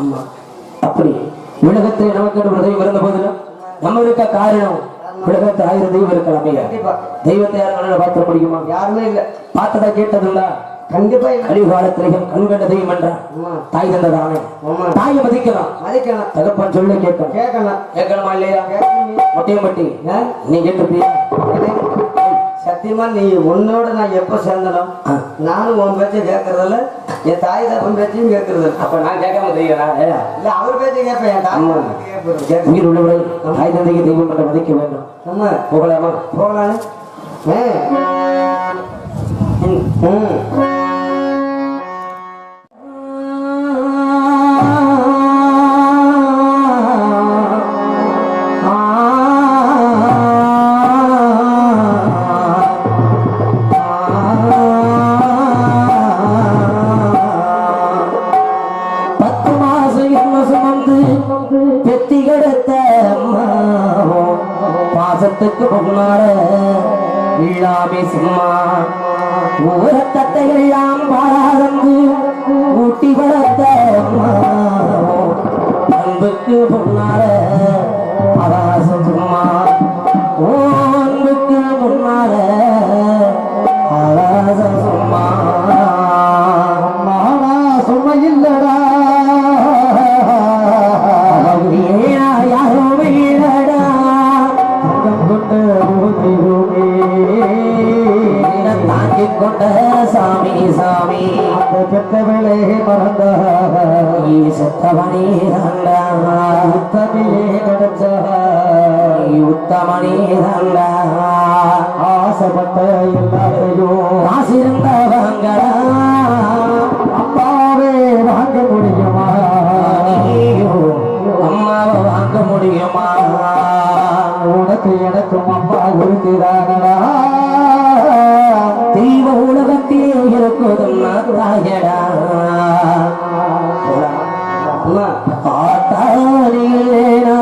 ஆமா அப்படி. உலகத்தில் நமக்கு ஒரு தெய்வம் இருந்த போதிலும் நம்ம இருக்க காரணம்? உலகத்தில் ஆயிரம் தெய்வம் இருக்கலாமே கண்டிப்பா. தெய்வத்தை யாரும் பார்க்க முடியுமா? யாருமே இல்ல. பார்த்ததா கேட்டதுண்டா கண்டிப்பா கலிகாலத்திலையும் கண்கண்ட தெய்வம் என்றான் தாய் தந்ததானே? தாயை மதிக்கலாம். மதிக்கணும் தகப்பன் சொல்ல கேட்கணும். கேட்கணும் கேட்கணுமா இல்லையா? மொட்டையும் மட்டி? நீ கேட்டிருப்பியா? சத்தியமா நீ உன்னோட நான் எப்ப சேர்ந்தனும். நானும் உன் பேச்ச கேட்கறதில்ல என் தாய் தப்பன் பேச்சையும் கேட்கறது. அப்ப நான் கேட்காம தெய்வனா இல்ல அவர் பேச்சை கேட்பேன். என் தாய். தகப்பன். உயிர் உள்ளவர்கள் தாய் தந்தைக்கு தெய்வம் என்று மதிக்க வேண்டும். ஆமா. போகலாமா? போகலான்னு ம். ம். மாசத்துக்கு பொன்னார இல்லாமே சும்மா. ஊரத்தத்தை எல்லாம் பாராதந்து ஊட்டி வளர்த்த அம்மாவோ, அன்புக்கு பொன்னார தாங்கிக் கொண்ட சாமி சாமி அந்த பெற்றவளே மறந்த செத்தவனே தண்டா உத்தமையே கிடைச்ச உத்தமனே தண்டா ஆசைப்பட்ட எல்லாத்தையும் காசிருந்தவங்களா அப்பாவே வாங்க முடியுமா அம்மாவை வாங்க முடியுமா உனக்கு எனக்கும் அப்பா கொடுக்கிறாங்களா தெய்வ உலகத்தில் இருக்குதுன்னா தாயடா அம்மா ஆத்தாரிலேனா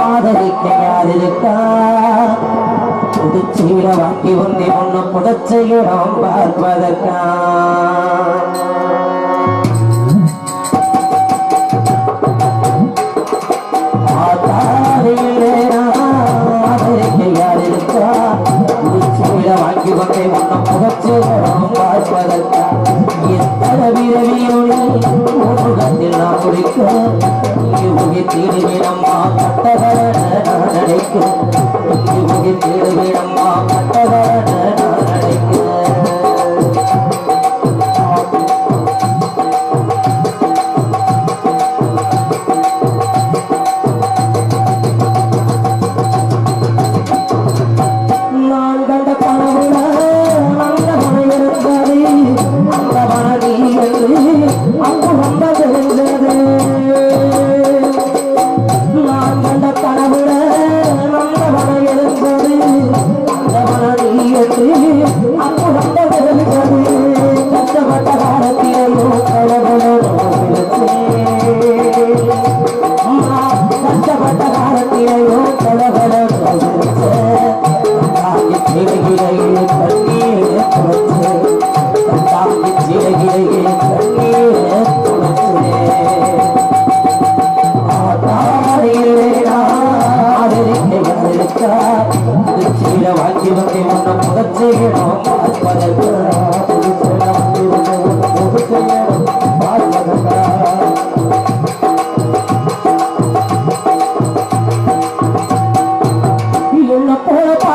ஆதரிக்க யாரிருக்கா புதுச்சீர வாங்கி உந்தி ஒண்ணு பார்ப்பதற்கா? இங்கு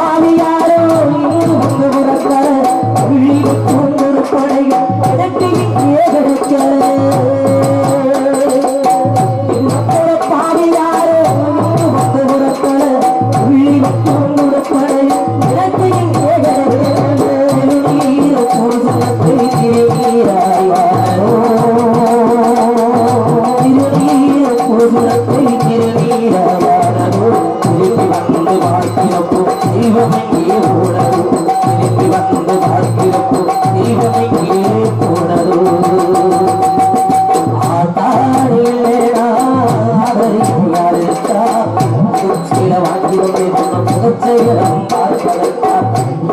Maria.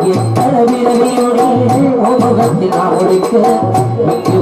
எத்தனை விரவியோடு உலகத்தில் நான் ஒழிக்க இங்கு